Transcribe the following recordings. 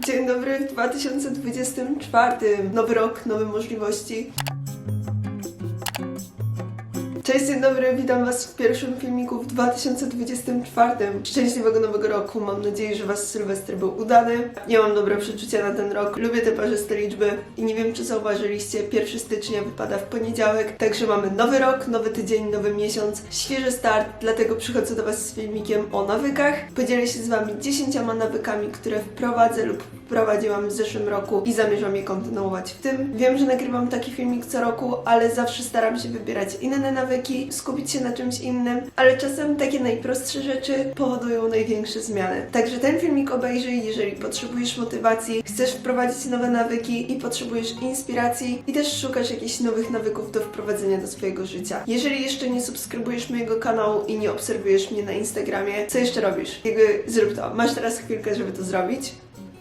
Dzień dobry w 2024. Nowy rok, nowe możliwości. Cześć, dzień dobry, witam Was w pierwszym filmiku w 2024. Szczęśliwego nowego roku, mam nadzieję, że Was Sylwester był udany. Ja mam dobre przeczucia na ten rok, lubię te parzyste liczby i nie wiem, czy zauważyliście, 1 stycznia wypada w poniedziałek, także mamy nowy rok, nowy tydzień, nowy miesiąc, świeży start, dlatego przychodzę do Was z filmikiem o nawykach. Podzielę się z Wami 10 nawykami, które wprowadzę lub wprowadziłam w zeszłym roku i zamierzam je kontynuować w tym. Wiem, że nagrywam taki filmik co roku, ale zawsze staram się wybierać inne nawyki, skupić się na czymś innym, ale czasem takie najprostsze rzeczy powodują największe zmiany. Także ten filmik obejrzyj, jeżeli potrzebujesz motywacji, chcesz wprowadzić nowe nawyki i potrzebujesz inspiracji i też szukasz jakichś nowych nawyków do wprowadzenia do swojego życia. Jeżeli jeszcze nie subskrybujesz mojego kanału i nie obserwujesz mnie na Instagramie, co jeszcze robisz? Jakby zrób to. Masz teraz chwilkę, żeby to zrobić.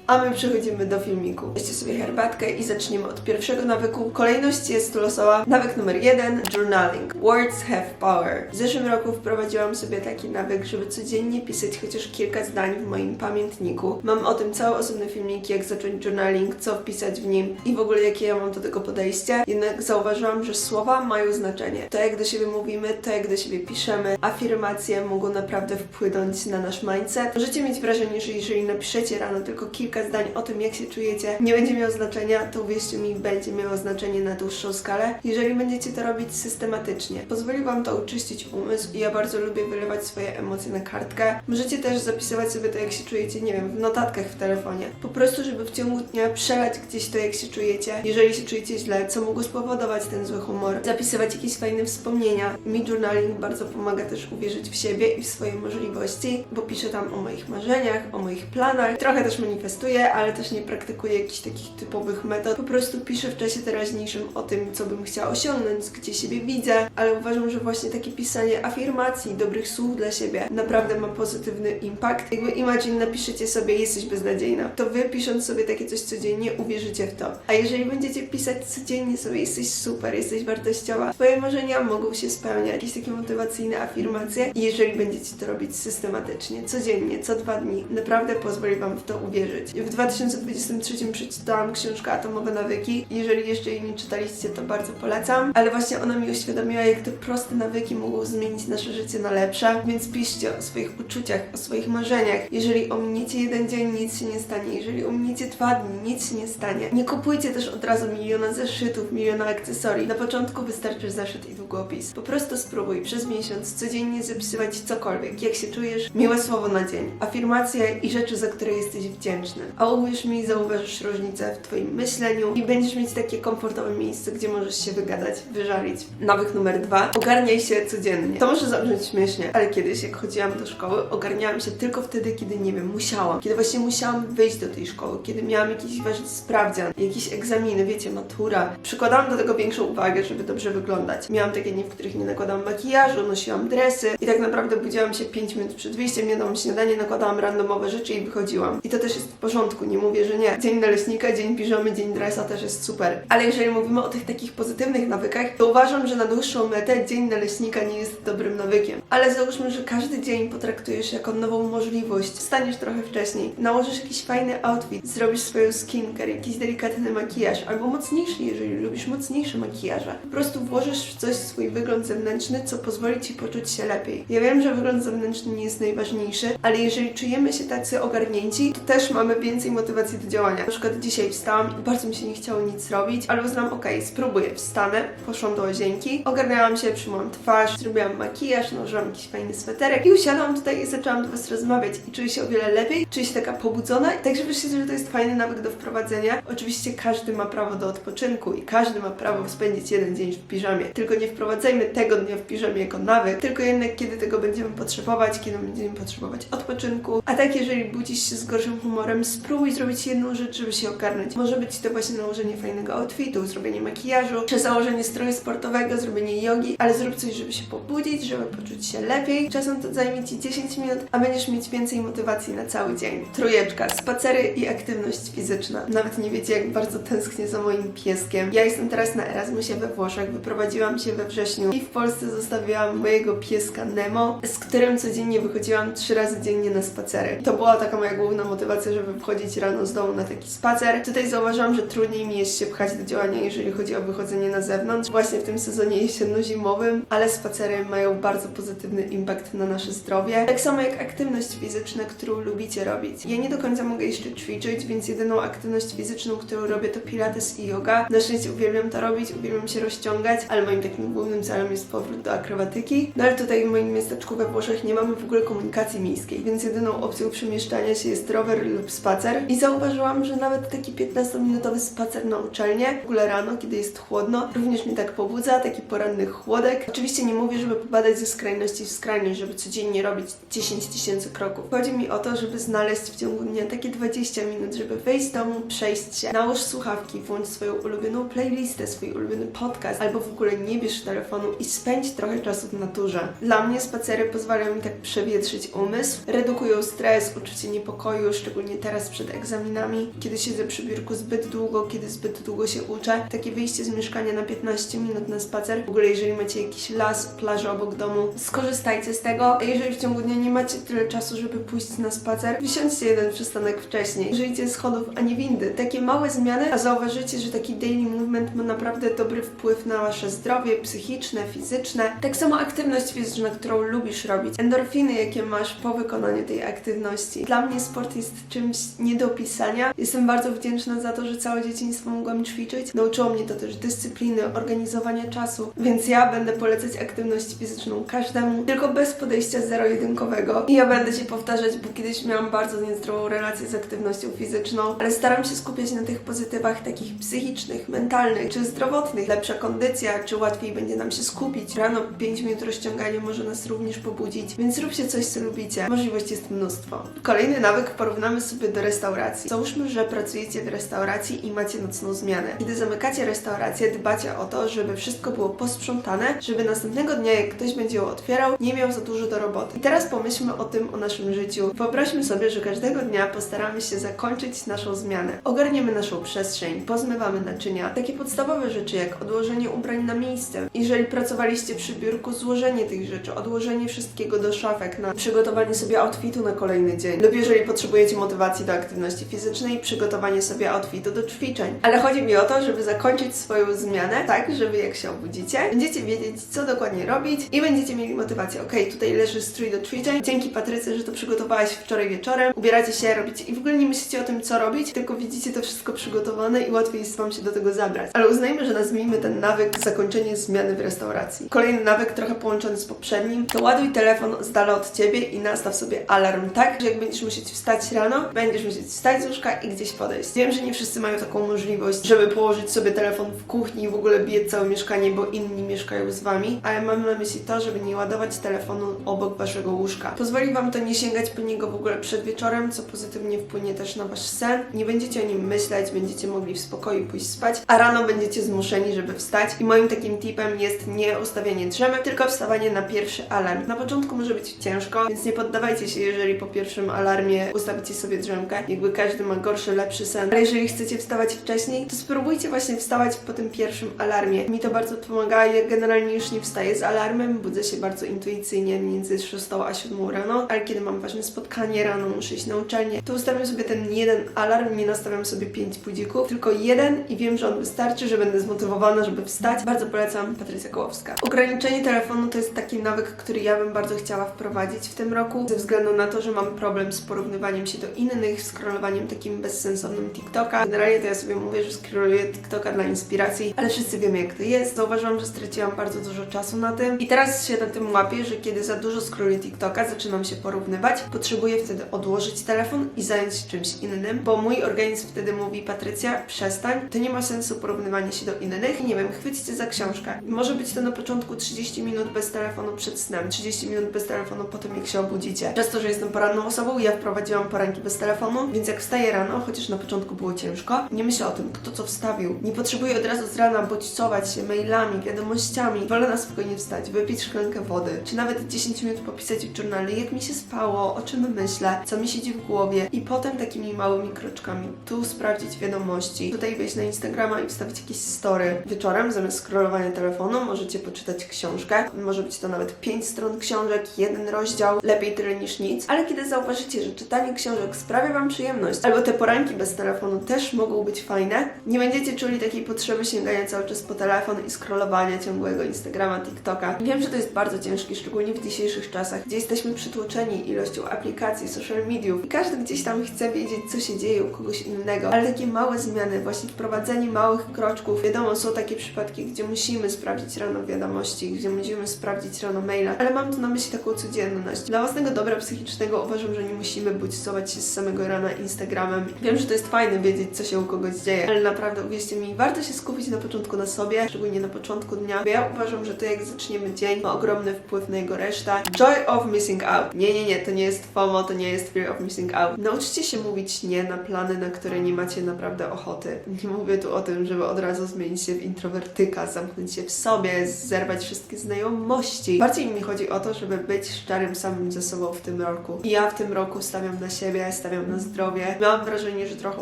A my przechodzimy do filmiku. Weźcie sobie herbatkę i zaczniemy od pierwszego nawyku. Kolejność jest losowa. Nawyk numer jeden, journaling. Words have power. W zeszłym roku wprowadziłam sobie taki nawyk, żeby codziennie pisać chociaż kilka zdań w moim pamiętniku. Mam o tym cały osobny filmik, jak zacząć journaling, co wpisać w nim i w ogóle jakie ja mam do tego podejście. Jednak zauważyłam, że słowa mają znaczenie. To jak do siebie mówimy, to jak do siebie piszemy. Afirmacje mogą naprawdę wpłynąć na nasz mindset. Możecie mieć wrażenie, że jeżeli napiszecie rano tylko kilka zdań o tym, jak się czujecie, nie będzie miało znaczenia, to uwierzcie mi, będzie miało znaczenie na dłuższą skalę, jeżeli będziecie to robić systematycznie. Pozwoli Wam to oczyścić umysł i ja bardzo lubię wylewać swoje emocje na kartkę. Możecie też zapisywać sobie to, jak się czujecie, nie wiem, w notatkach w telefonie. Po prostu, żeby w ciągu dnia przelać gdzieś to, jak się czujecie. Jeżeli się czujecie źle, co mogło spowodować ten zły humor. Zapisywać jakieś fajne wspomnienia. Mi journaling bardzo pomaga też uwierzyć w siebie i w swoje możliwości, bo piszę tam o moich marzeniach, o moich planach. Trochę też manifestuję, ale też nie praktykuję jakichś takich typowych metod. Po prostu piszę w czasie teraźniejszym o tym, co bym chciała osiągnąć, gdzie siebie widzę, ale uważam, że właśnie takie pisanie afirmacji, dobrych słów dla siebie naprawdę ma pozytywny impact. Jakby imagine napiszecie sobie jesteś beznadziejna, to wy pisząc sobie takie coś codziennie uwierzycie w to. A jeżeli będziecie pisać codziennie sobie jesteś super, jesteś wartościowa, twoje marzenia mogą się spełniać. Jakieś takie motywacyjne afirmacje i jeżeli będziecie to robić systematycznie, codziennie, co dwa dni, naprawdę pozwoli wam w to uwierzyć. W 2023 przeczytałam książkę Atomowe Nawyki. Jeżeli jeszcze jej nie czytaliście, to bardzo polecam. Ale właśnie ona mi uświadomiła, jak te proste nawyki mogą zmienić nasze życie na lepsze. Więc piszcie o swoich uczuciach, o swoich marzeniach. Jeżeli ominiecie jeden dzień, nic się nie stanie. Jeżeli ominiecie dwa dni, nic się nie stanie. Nie kupujcie też od razu miliona zeszytów, miliona akcesorii. Na początku wystarczy zeszyt i długopis. Po prostu spróbuj przez miesiąc codziennie zapisywać cokolwiek, jak się czujesz, miłe słowo na dzień, afirmacje i rzeczy, za które jesteś wdzięczny. A uwierz mi, zauważysz różnicę w Twoim myśleniu i będziesz mieć takie komfortowe miejsce, gdzie możesz się wygadać, wyżalić. Nawyk numer dwa. Ogarniaj się codziennie. To może zabrzmieć śmiesznie, ale kiedyś, jak chodziłam do szkoły, ogarniałam się tylko wtedy, kiedy, nie wiem, musiałam. Kiedy właśnie musiałam wyjść do tej szkoły, kiedy miałam jakiś ważny sprawdzian, jakieś egzaminy, wiecie, matura. Przykładałam do tego większą uwagę, żeby dobrze wyglądać. Miałam takie dni, w których nie nakładałam makijażu, nosiłam dresy i tak naprawdę budziłam się 5 minut przed wyjściem, jadłam śniadanie, nakładałam randomowe rzeczy i wychodziłam. I to też jest w porządku, nie mówię, że nie. Dzień naleśnika, dzień piżamy, dzień dresa też jest super. Ale jeżeli mówimy o tych takich pozytywnych nawykach, to uważam, że na dłuższą metę dzień naleśnika nie jest dobrym nawykiem. Ale załóżmy, że każdy dzień potraktujesz jako nową możliwość. Wstaniesz trochę wcześniej, nałożysz jakiś fajny outfit, zrobisz swoją skincare, jakiś delikatny makijaż, albo mocniejszy, jeżeli lubisz mocniejsze makijaże. Po prostu włożysz w coś swój wygląd zewnętrzny, co pozwoli Ci poczuć się lepiej. Ja wiem, że wygląd zewnętrzny nie jest najważniejszy, ale jeżeli czujemy się tacy ogarnięci, to też mamy więcej motywacji do działania. Na przykład dzisiaj wstałam i bardzo mi się nie chciało nic robić, ale uznałam, okej, spróbuję, wstanę, poszłam do łazienki, ogarnęłam się, przymłam twarz, zrobiłam makijaż, nałożyłam jakiś fajny sweterek i usiadłam tutaj i zaczęłam do Was rozmawiać. I czuję się o wiele lepiej, czuję się taka pobudzona, także myślę, że to jest fajny nawyk do wprowadzenia. Oczywiście każdy ma prawo do odpoczynku i każdy ma prawo spędzić jeden dzień w piżamie, tylko nie wprowadzajmy tego dnia w piżamie jako nawyk, tylko jednak kiedy tego będziemy potrzebować, kiedy będziemy potrzebować odpoczynku, a tak jeżeli budzisz się z gorszym humorem, spróbuj zrobić jedną rzecz, żeby się ogarnąć. Może być to właśnie nałożenie fajnego outfitu, zrobienie makijażu, czy założenie stroju sportowego, zrobienie jogi, ale zrób coś, żeby się pobudzić, żeby poczuć się lepiej. Czasem to zajmie Ci 10 minut, a będziesz mieć więcej motywacji na cały dzień. Trójeczka, spacery i aktywność fizyczna. Nawet nie wiecie, jak bardzo tęsknię za moim pieskiem. Ja jestem teraz na Erasmusie we Włoszech, wyprowadziłam się we wrześniu i w Polsce zostawiłam mojego pieska Nemo, z którym codziennie wychodziłam trzy razy dziennie na spacery. To była taka moja główna motywacja, żeby wchodzić rano z domu na taki spacer. Tutaj zauważyłam, że trudniej mi jest się pchać do działania, jeżeli chodzi o wychodzenie na zewnątrz, właśnie w tym sezonie jesienno-zimowym, ale spacery mają bardzo pozytywny impact na nasze zdrowie. Tak samo jak aktywność fizyczna, którą lubicie robić. Ja nie do końca mogę jeszcze ćwiczyć, więc jedyną aktywność fizyczną, którą robię to pilates i yoga. Na szczęście uwielbiam to robić, uwielbiam się rozciągać, ale moim takim głównym celem jest powrót do akrobatyki. No ale tutaj w moim miasteczku we Włoszech nie mamy w ogóle komunikacji miejskiej, więc jedyną opcją przemieszczania się jest rower lub spacer. I zauważyłam, że nawet taki 15-minutowy spacer na uczelnię, w ogóle rano, kiedy jest chłodno, również mnie tak pobudza, taki poranny chłodek. Oczywiście nie mówię, żeby popadać ze skrajności w skrajność, żeby codziennie robić 10 tysięcy kroków. Chodzi mi o to, żeby znaleźć w ciągu dnia takie 20 minut, żeby wyjść z domu, przejść się, nałóż słuchawki, włącz swoją ulubioną playlistę, swój ulubiony podcast, albo w ogóle nie bierz telefonu i spędź trochę czasu w naturze. Dla mnie spacery pozwalają mi tak przewietrzyć umysł, redukują stres, uczucie niepokoju, szczególnie teraz przed egzaminami, kiedy siedzę przy biurku zbyt długo, kiedy zbyt długo się uczę. Takie wyjście z mieszkania na 15 minut na spacer, w ogóle jeżeli macie jakiś las, plażę obok domu, skorzystajcie z tego. A jeżeli w ciągu dnia nie macie tyle czasu, żeby pójść na spacer, wysiądźcie jeden przystanek wcześniej. Użyjcie schodów, a nie windy. Takie małe zmiany, a zauważycie, że taki daily movement ma naprawdę dobry wpływ na wasze zdrowie psychiczne, fizyczne. Tak samo aktywność fizyczna, którą lubisz robić. Endorfiny, jakie masz po wykonaniu tej aktywności. Dla mnie sport jest czymś nie do opisania. Jestem bardzo wdzięczna za to, że całe dzieciństwo mogłam ćwiczyć. Nauczyło mnie to też dyscypliny, organizowania czasu, więc ja będę polecać aktywność fizyczną każdemu, tylko bez podejścia zero-jedynkowego. I ja będę się powtarzać, bo kiedyś miałam bardzo niezdrową relację z aktywnością fizyczną, ale staram się skupiać na tych pozytywach takich psychicznych, mentalnych czy zdrowotnych. Lepsza kondycja, czy łatwiej będzie nam się skupić. Rano 5 minut rozciągania może nas również pobudzić, więc róbcie coś, co lubicie. Możliwości jest mnóstwo. Kolejny nawyk porównamy sobie do restauracji. Załóżmy, że pracujecie w restauracji i macie nocną zmianę. Kiedy zamykacie restaurację, dbacie o to, żeby wszystko było posprzątane, żeby następnego dnia, jak ktoś będzie ją otwierał, nie miał za dużo do roboty. I teraz pomyślmy o tym, o naszym życiu. Wyobraźmy sobie, że każdego dnia postaramy się zakończyć naszą zmianę. Ogarniemy naszą przestrzeń, pozmywamy naczynia. Takie podstawowe rzeczy jak odłożenie ubrań na miejsce. Jeżeli pracowaliście przy biurku, złożenie tych rzeczy, odłożenie wszystkiego do szafek na przygotowanie sobie outfitu na kolejny dzień. Lub jeżeli potrzebujecie motywacji do aktywności fizycznej, przygotowanie sobie outfitu do ćwiczeń. Ale chodzi mi o to, żeby zakończyć swoją zmianę tak, żeby jak się obudzicie, będziecie wiedzieć, co dokładnie robić i będziecie mieli motywację. Okej, tutaj leży strój do ćwiczeń. Dzięki Patrycy, że to przygotowałaś wczoraj wieczorem. Ubieracie się, robicie i w ogóle nie myślicie o tym, co robić, tylko widzicie to wszystko przygotowane i łatwiej jest Wam się do tego zabrać. Ale uznajmy, że nazwijmy ten nawyk zakończenie zmiany w restauracji. Kolejny nawyk, trochę połączony z poprzednim, to ładuj telefon z dala od Ciebie i nastaw sobie alarm tak, że jak będziesz musieć wstać rano, musieć wstać z łóżka i gdzieś podejść. Wiem, że nie wszyscy mają taką możliwość, żeby położyć sobie telefon w kuchni i w ogóle biec całe mieszkanie, bo inni mieszkają z Wami, ale mam na myśli to, żeby nie ładować telefonu obok Waszego łóżka. Pozwoli Wam to nie sięgać po niego w ogóle przed wieczorem, co pozytywnie wpłynie też na Wasz sen. Nie będziecie o nim myśleć, będziecie mogli w spokoju pójść spać, a rano będziecie zmuszeni, żeby wstać. I moim takim tipem jest nie ustawianie drzemy, tylko wstawanie na pierwszy alarm. Na początku może być ciężko, więc nie poddawajcie się, jeżeli po pierwszym alarmie ustawicie sobie drzemkę. Jakby każdy ma gorszy, lepszy sen. Ale jeżeli chcecie wstawać wcześniej, to spróbujcie właśnie wstawać po tym pierwszym alarmie. Mi to bardzo pomaga. Ja generalnie już nie wstaję z alarmem, budzę się bardzo intuicyjnie między 6 a 7 rano, ale kiedy mam ważne spotkanie rano, muszę iść na uczelnię, to ustawiam sobie ten jeden alarm, nie nastawiam sobie 5 budzików, tylko jeden i wiem, że on wystarczy, że będę zmotywowana, żeby wstać. Bardzo polecam Patrycja Kołowska. Ograniczenie telefonu to jest taki nawyk, który ja bym bardzo chciała wprowadzić w tym roku, ze względu na to, że mam problem z porównywaniem się do innych, scrollowaniem takim bezsensownym TikToka. Generalnie to ja sobie mówię, że scrolluję TikToka dla inspiracji, ale wszyscy wiemy jak to jest. Zauważyłam, że straciłam bardzo dużo czasu na tym i teraz się na tym łapię, że kiedy za dużo scrolluję TikToka, zaczynam się porównywać. Potrzebuję wtedy odłożyć telefon i zająć się czymś innym, bo mój organizm wtedy mówi Patrycja, przestań, to nie ma sensu porównywanie się do innych. I nie wiem, chwyćcie za książkę. Może być to na początku 30 minut bez telefonu przed snem, 30 minut bez telefonu po tym, jak się obudzicie. Przez to, że jestem poranną osobą, ja wprowadziłam poranki bez telefonu, więc jak wstaję rano, chociaż na początku było ciężko, nie myślę o tym, kto co wstawił. Nie potrzebuję od razu z rana bodźcować się mailami, wiadomościami. Wolę na spokojnie wstać, wypić szklankę wody, czy nawet 10 minut popisać w journalu, jak mi się spało, o czym myślę, co mi siedzi w głowie i potem takimi małymi kroczkami tu sprawdzić wiadomości, tutaj wejść na Instagrama i wstawić jakieś story. Wieczorem zamiast scrollowania telefonu możecie poczytać książkę. Może być to nawet 5 stron książek, jeden rozdział, lepiej tyle niż nic. Ale kiedy zauważycie, że czytanie książek sprawia sprawia Wam przyjemność. Albo te poranki bez telefonu też mogą być fajne. Nie będziecie czuli takiej potrzeby sięgania cały czas po telefon i scrollowania ciągłego Instagrama, TikToka. Wiem, że to jest bardzo ciężkie, szczególnie w dzisiejszych czasach, gdzie jesteśmy przytłoczeni ilością aplikacji, social mediów i każdy gdzieś tam chce wiedzieć, co się dzieje u kogoś innego. Ale takie małe zmiany, właśnie wprowadzenie małych kroczków. Wiadomo, są takie przypadki, gdzie musimy sprawdzić rano wiadomości, gdzie musimy sprawdzić rano maila, ale mam tu na myśli taką codzienność. Dla własnego dobra psychicznego uważam, że nie musimy budźcować się z samego rana Instagramem. Wiem, że to jest fajne wiedzieć, co się u kogoś dzieje, ale naprawdę uwierzcie mi, warto się skupić na początku na sobie, szczególnie na początku dnia, bo ja uważam, że to jak zaczniemy dzień, ma ogromny wpływ na jego resztę. Joy of missing out. Nie, nie, nie, to nie jest FOMO, to nie jest fear of missing out. Nauczcie się mówić nie na plany, na które nie macie naprawdę ochoty. Nie mówię tu o tym, żeby od razu zmienić się w introwertyka, zamknąć się w sobie, zerwać wszystkie znajomości. Bardziej mi chodzi o to, żeby być szczerym samym ze sobą w tym roku. I ja w tym roku stawiam na siebie, stawiam na zdrowie. Miałam wrażenie, że trochę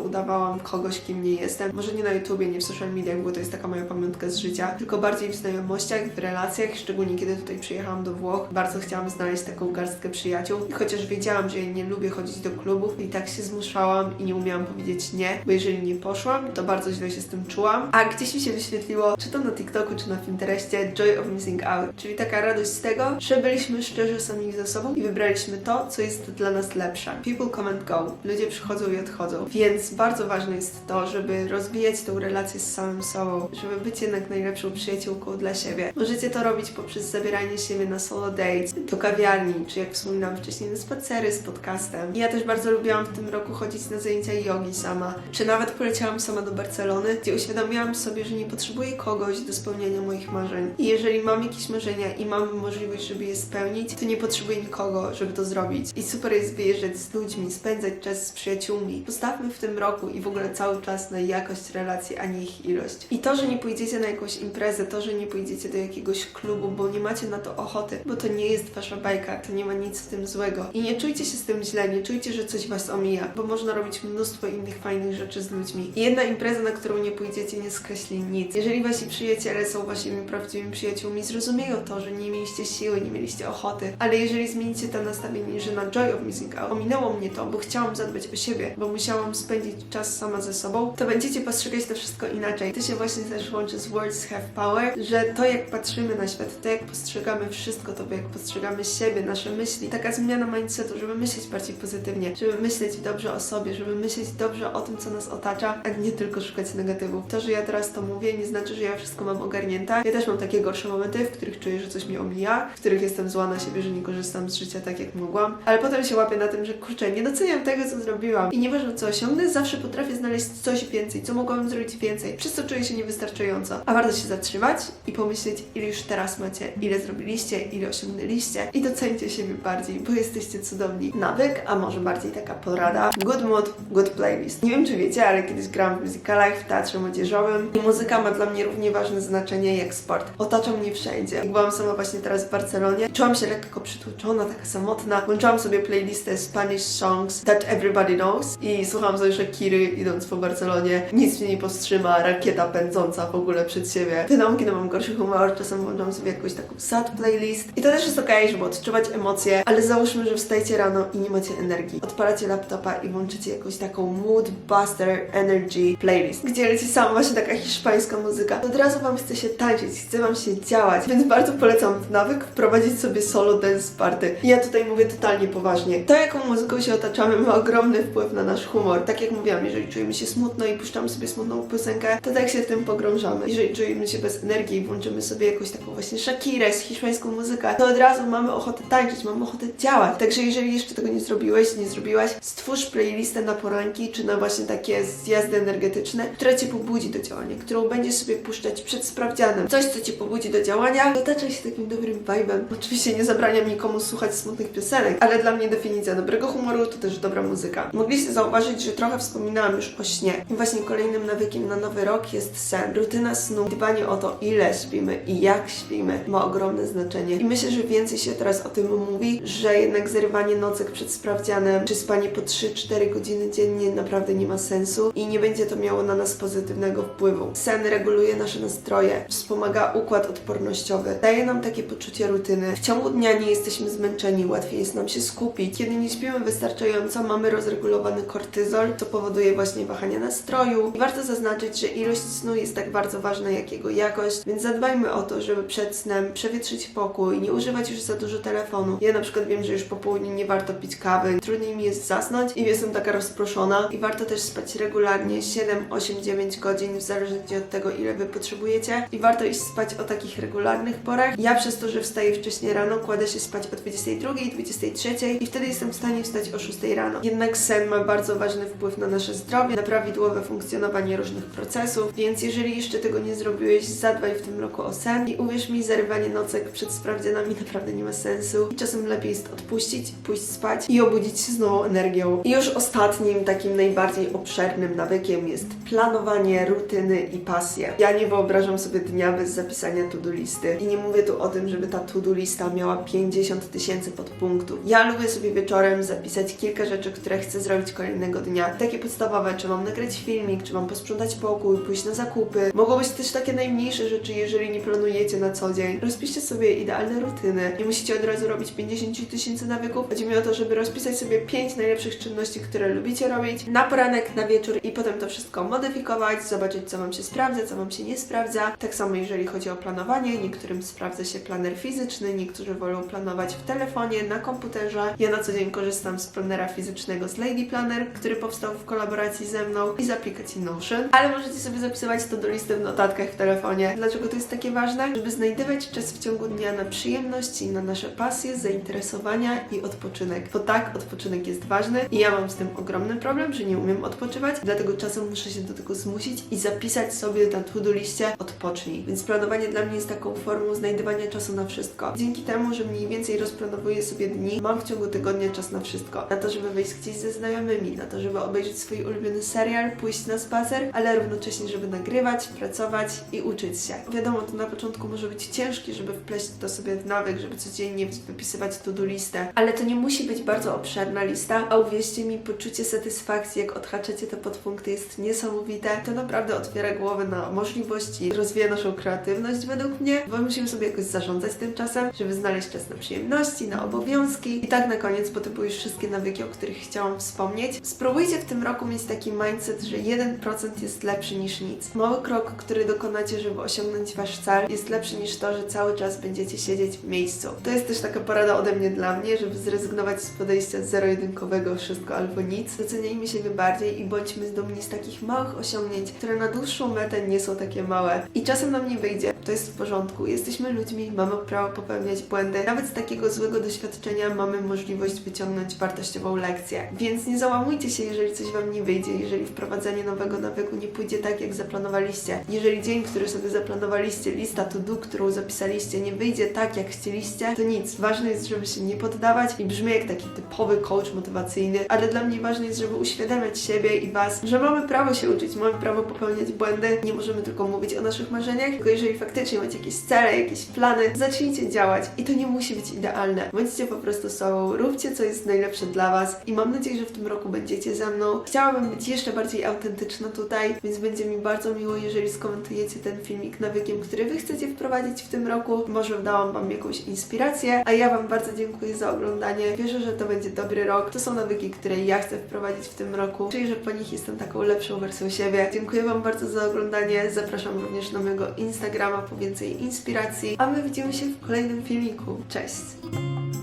udawałam kogoś, kim nie jestem. Może nie na YouTubie, nie w social mediach, bo to jest taka moja pamiątka z życia, tylko bardziej w znajomościach, w relacjach, szczególnie kiedy tutaj przyjechałam do Włoch. Bardzo chciałam znaleźć taką garstkę przyjaciół. I chociaż wiedziałam, że nie lubię chodzić do klubów, i tak się zmuszałam i nie umiałam powiedzieć nie, bo jeżeli nie poszłam, to bardzo źle się z tym czułam. A gdzieś mi się wyświetliło, czy to na TikToku, czy na Pinterestie, Joy of Missing Out, czyli taka radość z tego, że byliśmy szczerzy sami ze sobą i wybraliśmy to, co jest dla nas lepsze. People come and go. Ludzie przychodzą i odchodzą. Więc bardzo ważne jest to, żeby rozwijać tą relację z samym sobą, żeby być jednak najlepszą przyjaciółką dla siebie. Możecie to robić poprzez zabieranie siebie na solo dates, do kawiarni, czy jak wspominałam wcześniej, na spacery z podcastem. Ja też bardzo lubiłam w tym roku chodzić na zajęcia jogi sama, czy nawet poleciałam sama do Barcelony, gdzie uświadomiłam sobie, że nie potrzebuję kogoś do spełniania moich marzeń. I jeżeli mam jakieś marzenia i mam możliwość, żeby je spełnić, to nie potrzebuję nikogo, żeby to zrobić. I super jest wyjeżdżać z ludźmi, spędzać czas z przyjaciółmi. Postawmy w tym roku i w ogóle cały czas na jakość relacji, a nie ich ilość. I to, że nie pójdziecie na jakąś imprezę, to, że nie pójdziecie do jakiegoś klubu, bo nie macie na to ochoty, bo to nie jest wasza bajka, to nie ma nic w tym złego. I nie czujcie się z tym źle, nie czujcie, że coś was omija, bo można robić mnóstwo innych fajnych rzeczy z ludźmi. I jedna impreza, na którą nie pójdziecie, nie skreśli nic. Jeżeli wasi przyjaciele są waszymi prawdziwymi przyjaciółmi, zrozumieją to, że nie mieliście siły, nie mieliście ochoty, ale jeżeli zmienicie to nastawienie, że na joy of missing out, ominęło mnie to, bo chciałam zadbać o siebie, bo musiałam spędzić czas sama ze sobą, to będziecie postrzegać to wszystko inaczej. To się właśnie też łączy z Words Have Power, że to jak patrzymy na świat, to jak postrzegamy wszystko, to jak postrzegamy siebie, nasze myśli, taka zmiana mindsetu, żeby myśleć bardziej pozytywnie, żeby myśleć dobrze o sobie, żeby myśleć dobrze o tym, co nas otacza, a nie tylko szukać negatywów. To, że ja teraz to mówię, nie znaczy, że ja wszystko mam ogarnięte. Ja też mam takie gorsze momenty, w których czuję, że coś mi omija, w których jestem zła na siebie, że nie korzystam z życia tak, jak mogłam, ale potem się łapię na tym, że kurczę, nie doceniam tego, co zrobiłam i nieważne, co osiągnę, zawsze potrafię znaleźć coś więcej, co mogłabym zrobić więcej, przez co czuję się niewystarczająco. A warto się zatrzymać i pomyśleć, ile już teraz macie, ile zrobiliście, ile osiągnęliście i docencie siebie bardziej, bo jesteście cudowni. Nawyk, a może bardziej taka porada. Good mood, good playlist. Nie wiem, czy wiecie, ale kiedyś grałam w musicalach w teatrze młodzieżowym i muzyka ma dla mnie równie ważne znaczenie jak sport. Otacza mnie wszędzie. Jak byłam sama właśnie teraz w Barcelonie, czułam się lekko przytłoczona, taka samotna. Włączyłam sobie playlistę Spanish Songs That Everybody Knows i słuchałam sobie Shakiry idąc po Barcelonie. Nic mnie nie powstrzyma, rakieta pędząca w ogóle przed siebie. Wiadomo, kiedy mam gorszy humor, czasem włączam sobie jakąś taką sad playlist. I to też jest okej, żeby odczuwać emocje, ale załóżmy, że wstajecie rano i nie macie energii. Odpalacie laptopa i włączycie jakąś taką mood buster energy playlist, gdzie leci sama właśnie taka hiszpańska muzyka. Od razu wam chce się tańczyć, chce wam się działać, więc bardzo polecam nawyk wprowadzić sobie solo dance party. I ja tutaj mówię totalnie poważnie. To, jaką muzyką się otaczamy, ma ogromny wpływ na nasz humor. Tak jak mówiłam, jeżeli czujemy się smutno i puszczamy sobie smutną piosenkę, to tak się w tym pogrążamy. Jeżeli czujemy się bez energii i włączymy sobie jakąś taką właśnie Shakirę z hiszpańską muzykę, to od razu mamy ochotę tańczyć, mamy ochotę działać. Także jeżeli jeszcze tego nie zrobiłeś, nie zrobiłaś, stwórz playlistę na poranki, czy na właśnie takie zjazdy energetyczne, która Cię pobudzi do działania, którą będziesz sobie puszczać przed sprawdzianem. Coś, co Cię pobudzi do działania, otaczaj się takim dobrym vibe'em. Oczywiście nie zabraniam nikomu słuchać smutnych piosenek, ale dla mnie definicja dobrego humoru to też dobra muzyka. Mogliście zauważyć, że trochę wspominałam już o śnie. I właśnie kolejnym nawykiem na nowy rok jest sen. Rutyna snu, dbanie o to, ile śpimy i jak śpimy, ma ogromne znaczenie. I myślę, że więcej się teraz o tym mówi, że jednak zerwanie nocek przed sprawdzianem, czy spanie po 3-4 godziny dziennie naprawdę nie ma sensu i nie będzie to miało na nas pozytywnego wpływu. Sen reguluje nasze nastroje, wspomaga układ odpornościowy, daje nam takie poczucie rutyny. W ciągu dnia nie jesteśmy zmęczeni, łatwiej jest nam się skupić. Kiedy nie śpimy wystarczająco, mamy rozregulowany kortyzol, co powoduje właśnie wahania nastroju. I warto zaznaczyć, że ilość snu jest tak bardzo ważna jak jego jakość, więc zadbajmy o to, żeby przed snem przewietrzyć pokój, nie używać już za dużo telefonu. Ja na przykład wiem, że już po południu nie warto pić kawy, trudniej mi jest zasnąć i jestem taka rozproszona. I warto też spać regularnie 7, 8, 9 godzin, w zależności od tego, ile wy potrzebujecie. I warto iść spać o takich regularnych porach. Ja przez to, że wstaję wcześniej rano, kładę się spać o 22, 23 i wtedy jestem w stanie wstać o 6 rano. Jednak sen ma bardzo ważny wpływ na nasze zdrowie, na prawidłowe funkcjonowanie różnych procesów, więc jeżeli jeszcze tego nie zrobiłeś, zadbaj w tym roku o sen i uwierz mi, zarywanie nocek przed sprawdzianami naprawdę nie ma sensu. I czasem lepiej jest odpuścić, pójść spać i obudzić się z nową energią. I już ostatnim, takim najbardziej obszernym nawykiem jest planowanie, rutyny i pasje. Ja nie wyobrażam sobie dnia bez zapisania to-do listy. I nie mówię tu o tym, żeby ta to-do lista miała 50 tysięcy podpunktów. Ja lubię sobie wieczorem zapisać kilka rzeczy, które chcę zrobić kolejnego dnia. Takie podstawowe, czy mam nagrać filmik, czy mam posprzątać pokój, pójść na zakupy. Mogą być też takie najmniejsze rzeczy, jeżeli nie planujecie na co dzień. Rozpiszcie sobie idealne rutyny. Nie musicie od razu robić 50 tysięcy nawyków. Chodzi mi o to, żeby rozpisać sobie 5 najlepszych czynności, które lubicie robić na poranek, na wieczór i potem to wszystko modyfikować, zobaczyć co Wam się sprawdza, co Wam się nie sprawdza. Tak samo jeżeli chodzi o planowanie, niektórym sprawdza się planer fizyczny, niektórzy wolą planować w telefonie, na komputerze. Ja na co dzień korzystam z planera fizycznego z Lady Planner, który powstał w kolaboracji ze mną i z aplikacji Notion. Ale możecie sobie zapisywać to do listy w notatkach w telefonie. Dlaczego to jest takie ważne? Żeby znajdywać czas w ciągu dnia na przyjemności, na nasze pasje, zainteresowania i odpoczynek. Bo tak, odpoczynek jest ważny i ja mam z tym ogromny problem, że nie umiem odpoczywać, dlatego czasem muszę się do tego zmusić i zapisać sobie na to-do liście odpocznij. Więc planowanie dla mnie jest taką formą znajdywania czasu na wszystko. Dzięki temu, że mniej więcej rozplanowuję sobie dni, mam w ciągu tygodnia czas na wszystko. Na to, żeby wyjść gdzieś ze znajomymi, na to, żeby obejrzeć swój ulubiony serial, pójść na spacer, ale równocześnie, żeby nagrywać, pracować i uczyć się. Wiadomo, to na początku może być ciężkie, żeby wpleść to sobie w nawyk, żeby codziennie wypisywać to-do listę, ale to nie musi być bardzo obszerna lista, a uwierzcie mi, poczucie satysfakcji, jak odhaczacie te podpunkty jest niesamowite. To naprawdę otwiera głowę na możliwości, rozwija naszą kreatywność według mnie, bo musimy sobie jakoś zarządzać tym czasem, żeby znaleźć czas na przyjemności, na obowiązki i tak na koniec, po typu już wszystkie nawyki, o których chciałam wspomnieć. Spróbujcie w tym roku mieć taki mindset, że 1% jest lepszy niż nic. Mały krok, który dokonacie, żeby osiągnąć wasz cel, jest lepszy niż to, że cały czas będziecie siedzieć w miejscu. To jest też taka porada ode mnie dla mnie, żeby zrezygnować z podejścia zero-jedynkowego, wszystko albo nic. Doceniajmy siebie bardziej i bądźmy dumni z takich małych osiągnięć, które na dłuższą metę nie są takie małe. I czasem nam nie wyjdzie. To jest w porządku. Jesteśmy ludźmi, mamy prawo popełniać błędy. Nawet z takiego złego doświadczenia mamy możliwość wyciągnąć wartościową lekcję. Więc nie załamujcie się, jeżeli coś Wam nie wyjdzie, jeżeli wprowadzenie nowego nawyku nie pójdzie tak, jak zaplanowaliście. Jeżeli dzień, który sobie zaplanowaliście, lista to do, którą zapisaliście, nie wyjdzie tak, jak chcieliście, to nic. Ważne jest, żeby się nie poddawać i brzmi jak taki typowy coach motywacyjny, ale dla mnie ważne jest, żeby uświadamiać siebie i Was, że mamy prawo się uczyć, mamy prawo popełniać błędy, nie możemy tylko mówić o naszych marzeniach, tylko jeżeli faktycznie macie jakieś cele, jakieś plany, zacznijcie działać i to nie musi być idealne. Bądźcie po prostu sobą, róbcie co jest najlepsze dla Was i mam nadzieję, że w tym roku będziecie ze mną. Chciałabym być jeszcze bardziej autentyczna tutaj, więc będzie mi bardzo miło, jeżeli skomentujecie ten filmik nawykiem, który Wy chcecie wprowadzić w tym roku. Może dałam Wam jakąś inspirację, a ja Wam bardzo dziękuję za oglądanie. Wierzę, że to będzie dobry rok. To są nawyki, które ja chcę wprowadzić w tym roku, czyli że po nich jestem taką lepszą wersją siebie. Dziękuję Wam bardzo za oglądanie. Zapraszam również na mojego Instagrama po więcej inspiracji, a my widzimy się w kolejnym filmiku. Cześć!